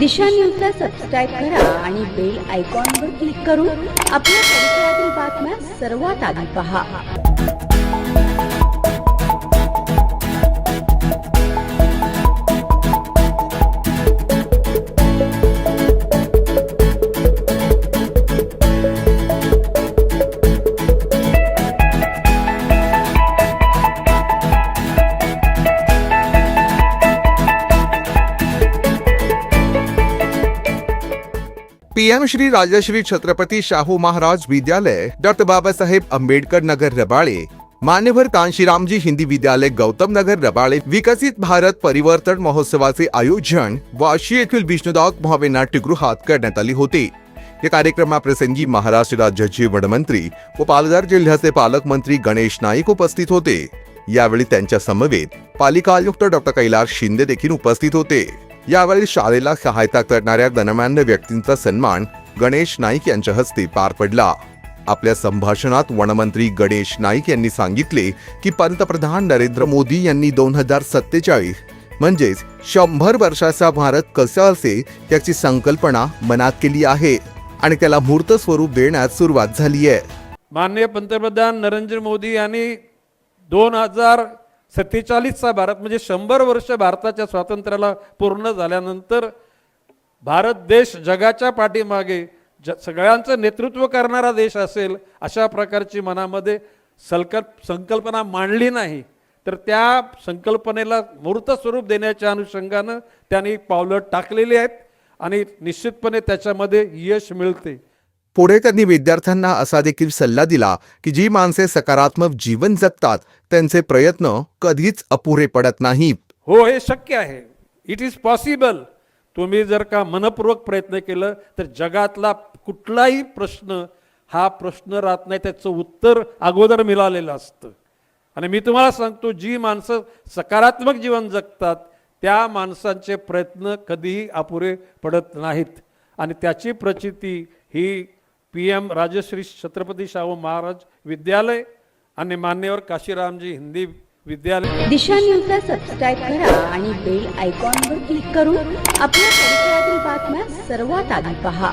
दिशा न्यूजला सबस्क्राईब करा आणि बेल आयकॉनवर क्लिक करून आपल्या परिसरातील बातम्या सर्वात आधी पहा. पीएम श्री राजश्री छत्रपती शाहू महाराज विद्यालय डॉक्टर बाबासाहेब आंबेडकर नगर रबाळे मान्यवर कांशीरामजी हिंदी विद्यालय गौतम नगर रबाळे विकसित भारत परिवर्तन महोत्सवाचे आयोजन वाशी येथील विष्णुदाग भावे नाट्यगृहात करण्यात आले होते. या कार्यक्रमाप्रसंगी महाराष्ट्र राज्याचे वनमंत्री व पालघर जिल्ह्याचे पालकमंत्री गणेश नाईक उपस्थित होते. यावेळी त्यांच्या समवेत पालिका आयुक्त डॉक्टर कैलास शिंदे देखील उपस्थित होते. यावेळी शाळेला सहायता करणाऱ्या गणमान्य व्यक्तींचा सन्मान गणेश नाईक यांच्या हस्ते पार पडला. आपल्या संभाषणात वनमंत्री गणेश नाईक यांनी सांगितले की पंतप्रधान नरेंद्र मोदी यांनी दोन हजार सत्तेचाळीस म्हणजेच शंभर वर्षाचा भारत कसा असेल याची संकल्पना मनात केली आहे आणि त्याला मूर्त स्वरूप देण्यास सुरुवात झाली आहे. माननीय पंतप्रधान नरेंद्र मोदी यांनी दोन हजार सत्तेचाळीसचा भारत म्हणजे शंभर वर्ष भारताच्या स्वातंत्र्याला पूर्ण झाल्यानंतर भारत देश जगाच्या पाठीमागे ज सगळ्यांचं नेतृत्व करणारा देश असेल अशा प्रकारची मनामध्ये संकल्प संकल्पना मांडली नाही. तर त्या संकल्पनेला मूर्त स्वरूप देण्याच्या अनुषंगानं त्यांनी पावलं टाकलेली आहेत आणि निश्चितपणे त्याच्यामध्ये यश मिळते. पुढे त्यांनी विद्यार्थ्यांना असा देखील सल्ला दिला की जी माणसे सकारात्मक जीवन जगतात त्यांचे प्रयत्न कधीच अपुरे पडत नाहीत. हो हे शक्य आहे. इट इज पॉसिबल तुम्ही जर का मनपूर्वक प्रयत्न केलं तर जगातला कुठलाही प्रश्न हा प्रश्न राहत नाही त्याचं उत्तर अगोदर मिळालेलं असतं. आणि मी तुम्हाला सांगतो जी माणसं सकारात्मक जीवन जगतात त्या माणसांचे प्रयत्न कधीही अपुरे पडत नाहीत. आणि त्याची प्रचिती ही पी एम राजश्री छत्रपती शाहू महाराज विद्यालय आणि मान्यवर काशीरामजी हिंदी विद्यालय. दिशा न्यूजला सबस्क्राईब करा आणि बेल आयकॉनवर क्लिक करून आपल्या परिसरातील बातम्या सर्वात आधी पहा.